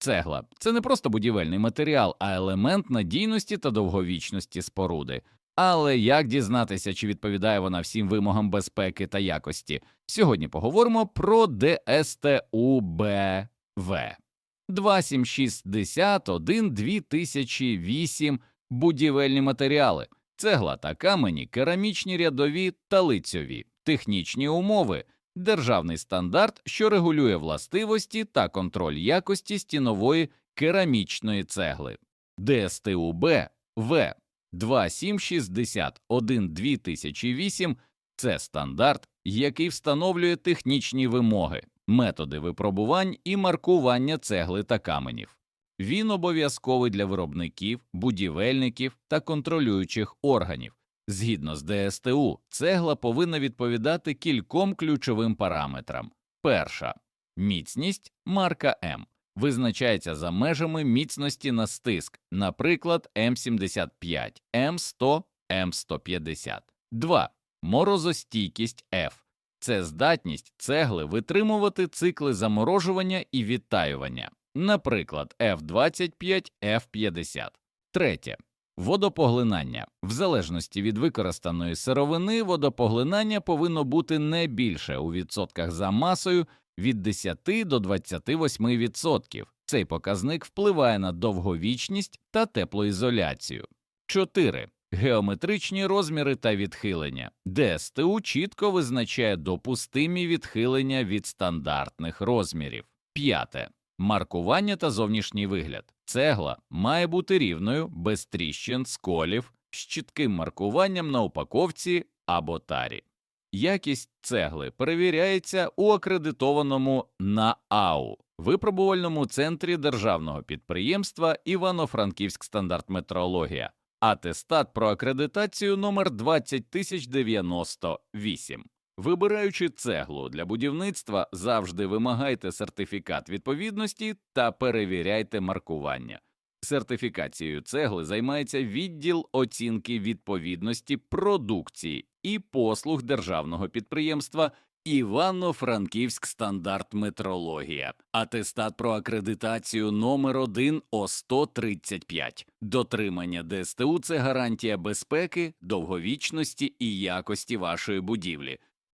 Цегла. Це не просто будівельний матеріал, а елемент надійності та довговічності споруди. Але як дізнатися, чи відповідає вона всім вимогам безпеки та якості? Сьогодні поговоримо про ДСТУБВ. 2761 2008 будівельні матеріали, цегла та камені, керамічні рядові та лицьові, технічні умови, державний стандарт, що регулює властивості та контроль якості стінової керамічної цегли. ДСТУБ В 2761 2008 – це стандарт, який встановлює технічні вимоги, методи випробувань і маркування цегли та каменів. Він обов'язковий для виробників, будівельників та контролюючих органів. Згідно з ДСТУ, цегла повинна відповідати кільком ключовим параметрам. Перша міцність марка М визначається за межами міцності на стиск, наприклад, М75, М100, М150. 2. Морозостійкість F це здатність цегли витримувати цикли заморожування і відтаювання, наприклад, F25, F50. Третє. Водопоглинання. В залежності від використаної сировини, водопоглинання повинно бути не більше у відсотках за масою від 10 до 28%. Цей показник впливає на довговічність та теплоізоляцію. 4. Геометричні розміри та відхилення. ДСТУ чітко визначає допустимі відхилення від стандартних розмірів. П'яте. Маркування та зовнішній вигляд. Цегла має бути рівною, без тріщин, сколів, з чітким маркуванням на упаковці або тарі. Якість цегли перевіряється у акредитованому НААУ випробувальному центрі державного підприємства Івано-Франківськ стандарт метрологія, атестат про акредитацію номер 20098. Вибираючи цеглу для будівництва, завжди вимагайте сертифікат відповідності та перевіряйте маркування. Сертифікацією цегли займається відділ оцінки відповідності продукції і послуг державного підприємства Івано-Франківськ стандарт метрологія, атестат про акредитацію номер 1 о 135. Дотримання ДСТУ – це гарантія безпеки, довговічності і якості вашої будівлі.